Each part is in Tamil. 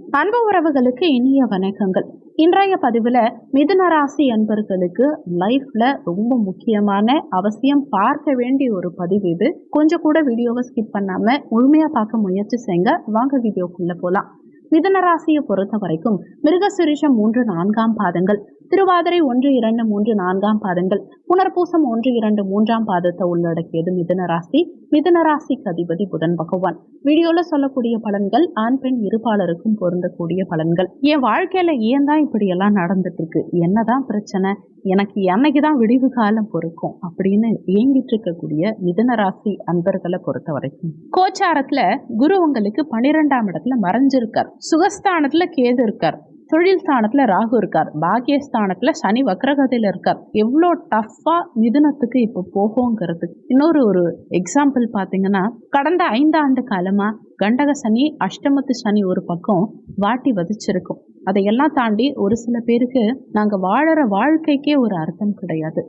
அன்பு உறவுகளுக்கு இனிய வணக்கங்கள். இன்றைய பதிவில் மிதுன ராசி அன்பர்களுக்கு லைஃப்ல ரொம்ப முக்கியமான அவசியம் பார்க்க வேண்டிய ஒரு பதிவு இது. கொஞ்சம் கூட வீடியோவை ஸ்கிப் பண்ணாம முழுமையா பார்க்க முயற்சி செய்யுங்க வாங்க வீடியோக்குள்ள போலாம். மிதுன ராசியை பொறுத்த வரைக்கும் மிருகசிரிஷம் மூன்று நான்காம் பாதங்கள். திருவாதிரை ஒன்று இரண்டு மூன்று நான்காம் பாதங்கள் புனர்பூசம் ஒன்று இரண்டு மூன்றாம் பாதத்தை உள்ளடக்கியது மிதுன ராசி மிதுன ராசிக்கு அதிபதி புதன் பகவான். வீடியோல சொல்லக்கூடிய பலன்கள் ஆண் பெண் இருபாலருக்கும் பொருந்தக்கூடிய பலன்கள். என் வாழ்க்கையில ஏன் தான் இப்படி எல்லாம் நடந்துட்டு இருக்கு என்னதான் பிரச்சனை? எனக்கு என்னைக்கு தான் விடிவு காலம் பொறுக்கும்? அப்படின்னு ஏங்கிட்டு இருக்கக்கூடிய மிதுன ராசி அன்பர்களை பொறுத்த வரைக்கும் கோச்சாரத்துல குரு உங்களுக்கு பன்னிரெண்டாம் இடத்துல மறைஞ்சிருக்கார். சுகஸ்தானத்துல கேது இருக்கார். தொழில் ஸ்தானத்தில் ராகு இருக்கார். பாக்கியஸ்தானத்துல சனி வக்ரகதையில இருக்கார். எவ்வளோ டஃப்பாக மிதுனத்துக்கு இப்போ போகோங்கிறது இன்னொரு ஒரு எக்ஸாம்பிள் பார்த்தீங்கன்னா கடந்த ஐந்தாண்டு காலமாக கண்டக சனி அஷ்டமத்து சனி ஒரு பக்கம் வாட்டி வதிச்சிருக்கும். அதையெல்லாம் தாண்டி ஒரு சில பேருக்கு நாங்கள் வாழற வாழ்க்கைக்கே ஒரு அர்த்தம் கிடையாது.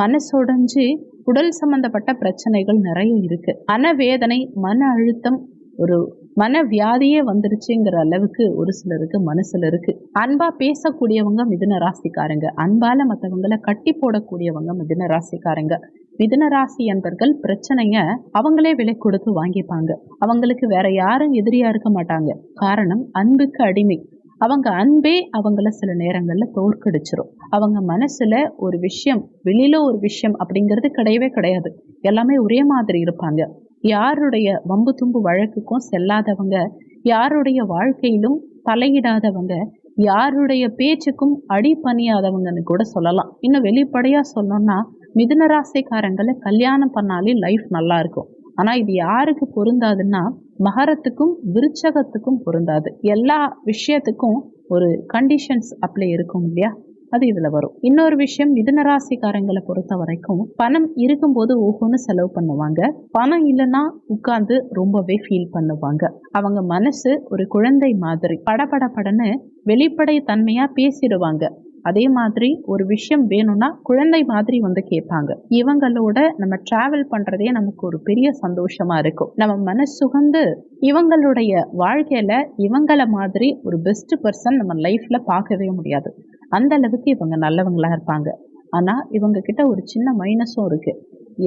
மனசுடைஞ்சு உடல் சம்பந்தப்பட்ட பிரச்சனைகள் நிறைய இருக்கு. மனவேதனை மன அழுத்தம் ஒரு மன வியாதியே வந்துருச்சுங்கிற அளவுக்கு ஒரு சிலருக்கு மனசுல இருக்கு. அன்பா பேசக்கூடியவங்க மிதுன ராசிக்காரங்க. அன்பால மற்றவங்களை கட்டி போடக்கூடியவங்க மிதுன ராசிக்காரங்க. மிதுன ராசி என்பர்கள் பிரச்சனைய அவங்களே விலை கொடுத்து வாங்கிப்பாங்க. அவங்களுக்கு வேற யாரும் எதிரியா இருக்க மாட்டாங்க. காரணம் அன்புக்கு அடிமை. அவங்க அன்பே அவங்கள சில நேரங்களில் தோற்கடிச்சிரும். அவங்க மனசுல ஒரு விஷயம் வெளியில ஒரு விஷயம் அப்படிங்கிறது கிடையவே கிடையாது. எல்லாமே ஒரே மாதிரி இருப்பாங்க. யாருடைய வம்பு தும்பு வழக்குக்கும் செல்லாதவங்க யாருடைய வாழ்க்கையிலும் தலையிடாதவங்க யாருடைய பேச்சுக்கும் அடிப்பணியாதவங்கன்னு கூட சொல்லலாம். இன்னும் வெளிப்படையாக சொல்லணும்னா மிதுனராசிக்காரங்களை கல்யாணம் பண்ணாலே லைஃப் நல்லா இருக்கும். ஆனால் இது யாருக்கு பொருந்தாதுன்னா மகரத்துக்கும் விருச்சகத்துக்கும் பொருந்தாது. எல்லா விஷயத்துக்கும் ஒரு கண்டிஷன்ஸ் அப்ளை இருக்கும் இல்லையா? அது இதில் வரும். இன்னொரு விஷயம் மிதுன ராசிக்காரங்களை பொறுத்த வரைக்கும் பணம் இருக்கும்போது ஓஹோன்னு செலவு பண்ணுவாங்க. பணம் இல்லைன்னா உட்கார்ந்து ரொம்பவே ஃபீல் பண்ணுவாங்க. அவங்க மனசு ஒரு குழந்தை மாதிரி படபட படன்னு வெளிப்படை தன்மையாக பேசிடுவாங்க. அதே மாதிரி ஒரு விஷயம் வேணும்னா குழந்தை மாதிரி வந்து கேட்பாங்க. இவங்களோட நம்ம டிராவல் பண்றதே நமக்கு ஒரு பெரிய சந்தோஷமா இருக்கும். நம்ம மனசுகந்து இவங்களுடைய வாழ்க்கையில இவங்கள மாதிரி ஒரு பெஸ்ட் பர்சன் நம்ம லைஃப்ல பார்க்கவே முடியாது. அந்த அளவுக்கு இவங்க நல்லவங்களா இருப்பாங்க. ஆனா இவங்க கிட்ட ஒரு சின்ன மைனஸும் இருக்கு.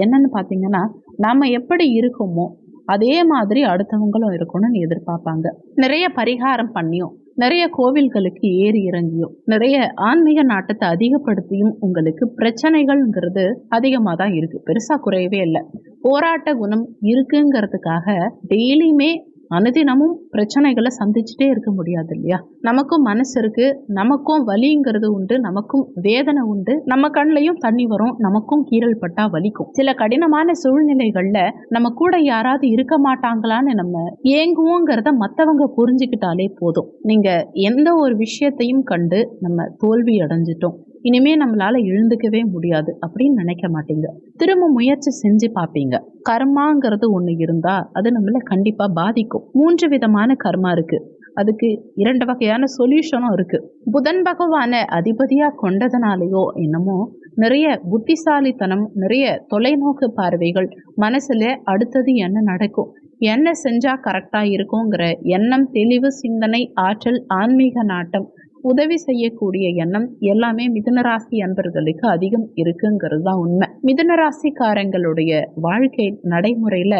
என்னன்னு பாத்தீங்கன்னா நாம எப்படி இருக்கோமோ அதே மாதிரி அடுத்தவங்களும் இருக்கணும்னு எதிர்பார்ப்பாங்க. நிறைய பரிகாரம் பண்ணியும் நிறைய கோவில்களுக்கு ஏறி இறங்கியும் நிறைய ஆன்மீக நாட்டத்தை அதிகப்படுத்தியும் உங்களுக்கு பிரச்சனைகள்ங்கிறது அதிகமாக தான் இருக்கு. பெருசா குறையவே இல்லை. போராட்ட குணம் இருக்குங்கிறதுக்காக டெய்லியுமே அனுதினமும் பிரச்சனைகளை சந்திச்சுட்டே இருக்க முடியாது இல்லையா? நமக்கும் மனசு இருக்கு நமக்கும் வலிங்கிறது உண்டு நமக்கும் வேதனை உண்டு. நம்ம கண்ணையும் தண்ணி வரும் நமக்கும் கீரல் பட்டா வலிக்கும். சில கடினமான சூழ்நிலைகள்ல நம்ம கூட யாராவது இருக்க மாட்டாங்களான்னு நம்ம ஏங்குவோங்கிறத மற்றவங்க புரிஞ்சுக்கிட்டாலே போதும். நீங்க எந்த ஒரு விஷயத்தையும் கண்டு நம்ம தோல்வி அடைஞ்சிட்டோம். இனிமே நம்மளால எழுந்துக்கவே முடியாது அப்படின்னு நினைக்க மாட்டீங்க. திரும்ப முயற்சி செஞ்சு பார்ப்பீங்க. கர்மாங்கிறது ஒன்று இருந்தா அது நம்மள கண்டிப்பா பாதிக்கும். மூன்று விதமான கர்மா இருக்கு. அதுக்கு இரண்டு வகையான சொல்யூஷனும் இருக்கு. புதன் பகவான அதிபதியா கொண்டதுனாலேயோ என்னமோ நிறைய புத்திசாலித்தனம் நிறைய தொலைநோக்கு பார்வைகள் மனசுல அடுத்தது என்ன நடக்கும்? என்ன செஞ்சா கரெக்டா இருக்குங்கிற எண்ணம் தெளிவு சிந்தனை ஆற்றல் ஆன்மீக நாட்டம் உதவி செய்யக்கூடிய எண்ணம் எல்லாமே மிதுனராசி அன்பர்களுக்கு அதிகம் இருக்குங்கிறது தான் உண்மை. மிதுனராசிக்காரங்களுடைய வாழ்க்கை நடைமுறையில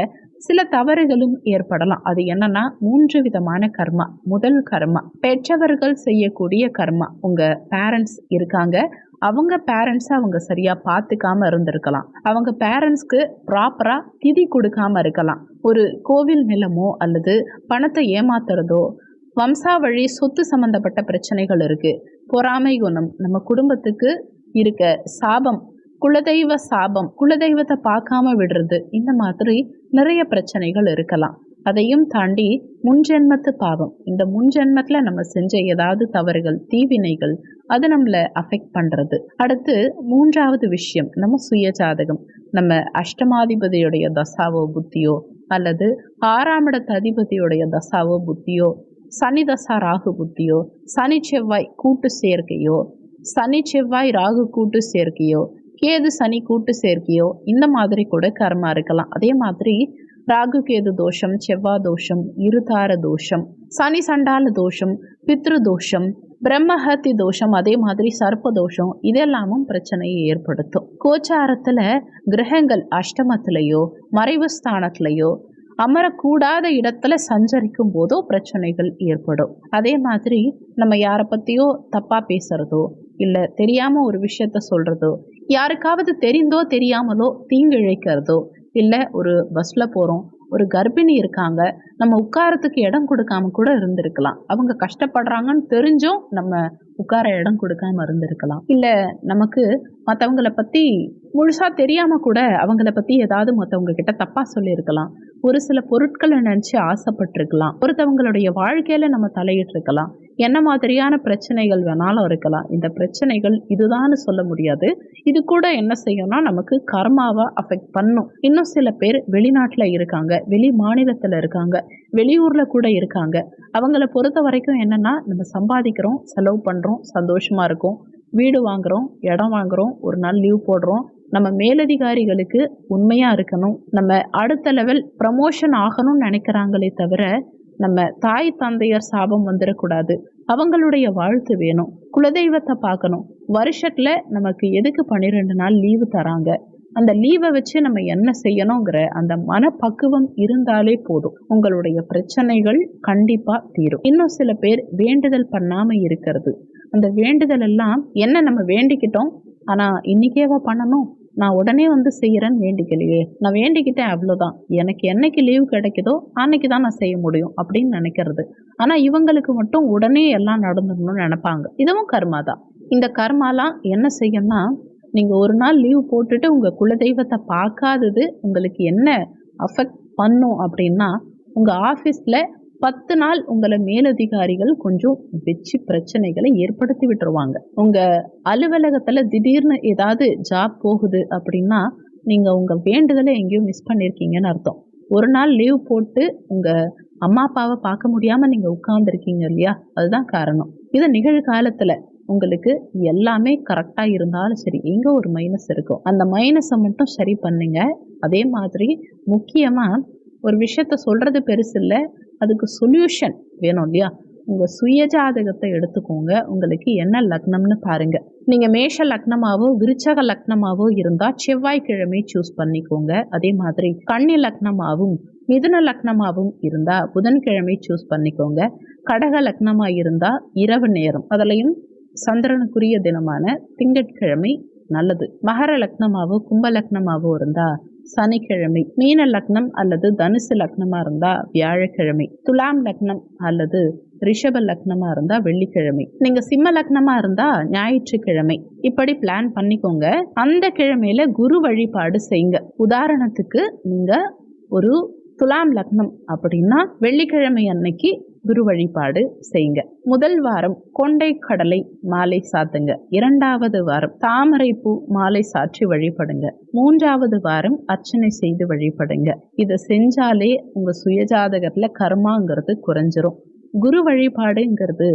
சில தவறுகளும் ஏற்படலாம். அது என்னன்னா மூன்று விதமான கர்மா. முதல் கர்மா பெற்றவர்கள் செய்யக்கூடிய கர்மா. உங்க பேரண்ட்ஸ் இருக்காங்க. அவங்க பேரண்ட்ஸை அவங்க சரியா பார்த்துக்காம இருந்திருக்கலாம். அவங்க பேரண்ட்ஸ்க்கு ப்ராப்பரா திதி கொடுக்காம இருக்கலாம். ஒரு கோவில் நிலமோ அல்லது பணத்தை ஏமாத்துறதோ வம்சாவழி சொத்து சம்பந்தப்பட்ட பிரச்சனைகள் இருக்குது பொறாமை குணம் நம்ம குடும்பத்துக்கு இருக்க சாபம் குலதெய்வ சாபம் குலதெய்வத்தை பார்க்காம விடுறது இந்த மாதிரி நிறைய பிரச்சனைகள் இருக்கலாம். அதையும் தாண்டி முன்ஜென்மத்து பாவம். இந்த முன்ஜென்மத்தில் நம்ம செஞ்ச ஏதாவது தவறுகள் தீவினைகள் அது நம்மளை அஃபெக்ட் பண்ணுறது அடுத்து மூன்றாவது விஷயம் நம்ம சுய ஜாதகம். நம்ம அஷ்டமாதிபதியுடைய தசாவோ புத்தியோ அல்லது ஆறாம் இடத்து அதிபதியுடைய தசாவோ புத்தியோ சனி தசா ராகு புத்தியோ சனி செவ்வாய் கூட்டு சேர்க்கையோ சனி செவ்வாய் ராகு கூட்டு சேர்க்கையோ கேது சனி கூட்டு சேர்க்கையோ இந்த மாதிரி கூட கர்மா இருக்கலாம். அதே மாதிரி ராகு கேது தோஷம் செவ்வாய் தோஷம் இருதார தோஷம் சனி சண்டால தோஷம் பித்ரு தோஷம் பிரம்மஹத்தி தோஷம் அதே மாதிரி சர்ப்ப தோஷம் இதெல்லாமும் பிரச்சனையை ஏற்படுத்தும். கோச்சாரத்தில் கிரகங்கள் அஷ்டமத்திலேயோ மறைவு ஸ்தானத்திலேயோ அமரக்கூடாத இடத்துல சஞ்சரிக்கும் போதோ பிரச்சனைகள் ஏற்படும். அதே மாதிரி நம்ம யாரை பற்றியோ தப்பாக பேசுகிறதோ இல்லை தெரியாமல் ஒரு விஷயத்த சொல்கிறதோ யாருக்காவது தெரிந்தோ தெரியாமலோ தீங்கு இழைக்கிறதோ இல்லை ஒரு பஸ்ஸில் போகிறோம் ஒரு கர்ப்பிணி இருக்காங்க நம்ம உட்காரத்துக்கு இடம் கொடுக்காம கூட இருந்திருக்கலாம். அவங்க கஷ்டப்படுறாங்கன்னு தெரிஞ்சும் நம்ம உட்கார இடம் கொடுக்காம இருந்திருக்கலாம். இல்லை நமக்கு மற்றவங்கள பற்றி முழுசாக தெரியாமல் கூட அவங்கள பற்றி ஏதாவது மற்றவங்க கிட்ட தப்பாக சொல்லியிருக்கலாம். ஒரு சில பொருட்களை நினச்சி ஆசைப்பட்டிருக்கலாம். ஒருத்தவங்களுடைய வாழ்க்கையில் நம்ம தலையிட்டிருக்கலாம். என்ன மாதிரியான பிரச்சனைகள் வேணாலும் இருக்கலாம். இந்த பிரச்சனைகள் இதுதான்னு சொல்ல முடியாது. இது கூட என்ன செய்யும்னா நமக்கு கர்மாவை அஃபெக்ட் பண்ணும். இன்னும் சில பேர் வெளிநாட்டில் இருக்காங்க. வெளி மாநிலத்தில் இருக்காங்க. வெளியூரில் கூட இருக்காங்க. அவங்கள பொறுத்த வரைக்கும் என்னென்னா நம்ம சம்பாதிக்கிறோம் செலவு பண்ணுறோம் சந்தோஷமாக இருக்கும். வீடு வாங்குகிறோம் இடம் வாங்குகிறோம் ஒரு நாள் லீவ் போடுறோம். நம்ம மேலதிகாரிகளுக்கு உண்மையாக இருக்கணும். நம்ம அடுத்த லெவல் ப்ரமோஷன் ஆகணும்னு நினைக்கிறாங்களே தவிர நம்ம தாய் தந்தையர் சாபம் வந்துடக்கூடாது அவங்களுடைய வாழ்த்து வேணும். குலதெய்வத்தை பார்க்கணும். வருஷத்தில் நமக்கு எதுக்கு பன்னிரெண்டு நாள் லீவு தராங்க? அந்த லீவை வச்சு நம்ம என்ன செய்யணுங்கிற அந்த மனப்பக்குவம் இருந்தாலே போதும். உங்களுடைய பிரச்சனைகள் கண்டிப்பாக தீரும். இன்னும் சில பேர் வேண்டுதல் பண்ணாமல் இருக்கிறது. அந்த வேண்டுதல் எல்லாம் என்ன நம்ம வேண்டிக்கிட்டோம்? ஆனால் இன்னைக்கேவா பண்ணணும்? நான் உடனே வந்து செய்கிறேன்னு வேண்டிக்கலையே. நான் வேண்டிக்கிட்டேன் அவ்வளோதான் எனக்கு என்னைக்கு லீவ் கிடைக்குதோ அன்னைக்கு தான் நான் செய்ய முடியும் அப்படின்னு நினைக்கிறது. ஆனால் இவங்களுக்கு மட்டும் உடனே எல்லாம் நடந்துடணும்னு நினைப்பாங்க. இதுவும் கர்மா தான். இந்த கர்மாலாம் என்ன செய்யணும்னா நீங்கள் ஒரு நாள் லீவ் போட்டுட்டு உங்கள் குலதெய்வத்தை பார்க்காதது உங்களுக்கு என்ன அஃபெக்ட் பண்ணும் அப்படின்னா உங்கள் ஆஃபீஸில் பத்து நாள் உங்களை மேலதிகாரிகள் கொஞ்சம் வச்சு பிரச்சனைகளை ஏற்படுத்தி விட்டுருவாங்க. உங்கள் அலுவலகத்தில் திடீர்னு ஏதாவது ஜாப் போகுது அப்படின்னா நீங்கள் உங்கள் வேண்டுதலை எங்கேயும் மிஸ் பண்ணியிருக்கீங்கன்னு அர்த்தம். ஒரு நாள் லீவ் போட்டு உங்கள் அம்மா அப்பாவை பார்க்க முடியாமல் நீங்கள் உட்காந்துருக்கீங்க இல்லையா? அதுதான் காரணம். இது நிகழ்காலத்தில் உங்களுக்கு எல்லாமே கரெக்டாக இருந்தாலும் சரி எங்கே ஒரு மைனஸ் இருக்கும் அந்த மைனஸை மட்டும் சரி பண்ணுங்க. அதே மாதிரி முக்கியமாக ஒரு விஷயத்த சொல்கிறது பெருசு இல்லை. அதுக்கு சொல்யூஷன் வேணும் இல்லையா? உங்கள் சுய ஜாதகத்தை எடுத்துக்கோங்க. உங்களுக்கு என்ன லக்னம்னு பாருங்கள் நீங்கள் மேஷ லக்னமாவோ விருச்சக லக்னமாவோ இருந்தால் செவ்வாய்க்கிழமை சூஸ் பண்ணிக்கோங்க. அதே மாதிரி கன்னி லக்னமாகவும் மிதுன லக்னமாகவும் இருந்தால் புதன்கிழமை சூஸ் பண்ணிக்கோங்க. கடக லக்னமாக இருந்தால் இரவு நேரம். அதுலேயும் சந்திரனுக்குரிய தினமான திங்கட்கிழமை நல்லது. மகர லக்னமாவோ கும்ப லக்னமாவோ இருந்தால் சனிக்கிழமை மீன லக்னம் அல்லது தனுசு லக்னமாக இருந்தால் வியாழக்கிழமை துலாம் லக்னம் அல்லது ரிஷப லக்னமாக இருந்தால் வெள்ளிக்கிழமை. நீங்கள் சிம்ம லக்னமாக இருந்தால் ஞாயிற்றுக்கிழமை. இப்படி பிளான் பண்ணிக்கோங்க. அந்த கிழமையில் குரு வழிபாடு செய்யுங்க. உதாரணத்துக்கு நீங்கள் ஒரு துலாம் லக்னம் அப்படின்னா வெள்ளிக்கிழமை அன்னைக்கு குரு வழிபாடு செய்யுங்க முதல் வாரம் கொண்டை கடலை மாலை சாத்துங்க. இரண்டாவது வாரம் தாமரை பூ மாலை சாற்றி வழிபடுங்க. மூன்றாவது வாரம் அர்ச்சனை செய்து வழிபடுங்க. இதை செஞ்சாலே உங்க சுயஜாதகத்துல கர்மாங்கிறது குறைஞ்சிரும். குரு வழிபாடுங்கிறது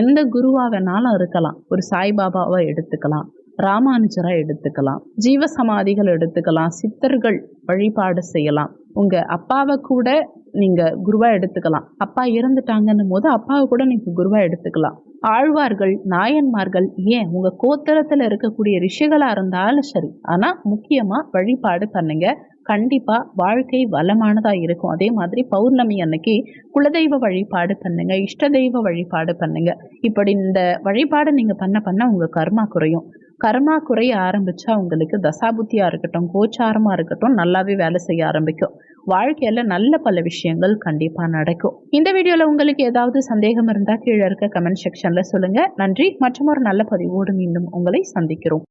எந்த குருவாக வேணாலும் இருக்கலாம். ஒரு சாய்பாபாவை எடுத்துக்கலாம். ராமானுஜரை எடுத்துக்கலாம். ஜீவசமாதிகள் எடுத்துக்கலாம். சித்தர்கள் வழிபாடு செய்யலாம். உங்க அப்பாவை கூட நீங்க குருவா எடுத்துக்கலாம். அப்பா இறந்துட்டாங்கன்னும் போது அப்பாவை கூட நீங்க குருவா எடுத்துக்கலாம். ஆழ்வார்கள் நாயன்மார்கள் ஏன் உங்க கோத்திரத்துல இருக்கக்கூடிய ரிஷிகளா இருந்தாலும் சரி ஆனா முக்கியமா வழிபாடு பண்ணுங்க. கண்டிப்பா வாழ்க்கை வளமானதா இருக்கும். அதே மாதிரி பௌர்ணமி அன்னைக்கு குலதெய்வ வழிபாடு பண்ணுங்க. இஷ்ட தெய்வ வழிபாடு பண்ணுங்க. இப்படி இந்த வழிபாடு நீங்க பண்ண பண்ண உங்க கர்மா குறையும். கர்மா குறைய ஆரம்பிச்சா உங்களுக்கு தசாபுத்தியா இருக்கட்டும் கோச்சாரமா இருக்கட்டும் நல்லாவே வேலை செய்ய ஆரம்பிக்கும். வாழ்க்கையில நல்ல பல விஷயங்கள் கண்டிப்பா நடக்கும். இந்த வீடியோல உங்களுக்கு ஏதாவது சந்தேகம் இருந்தா கீழே இருக்க கமெண்ட் செக்ஷன்ல சொல்லுங்க. நன்றி. மற்றும் ஒரு நல்ல பதிவோடு மீண்டும் உங்களை சந்திக்கிறோம்.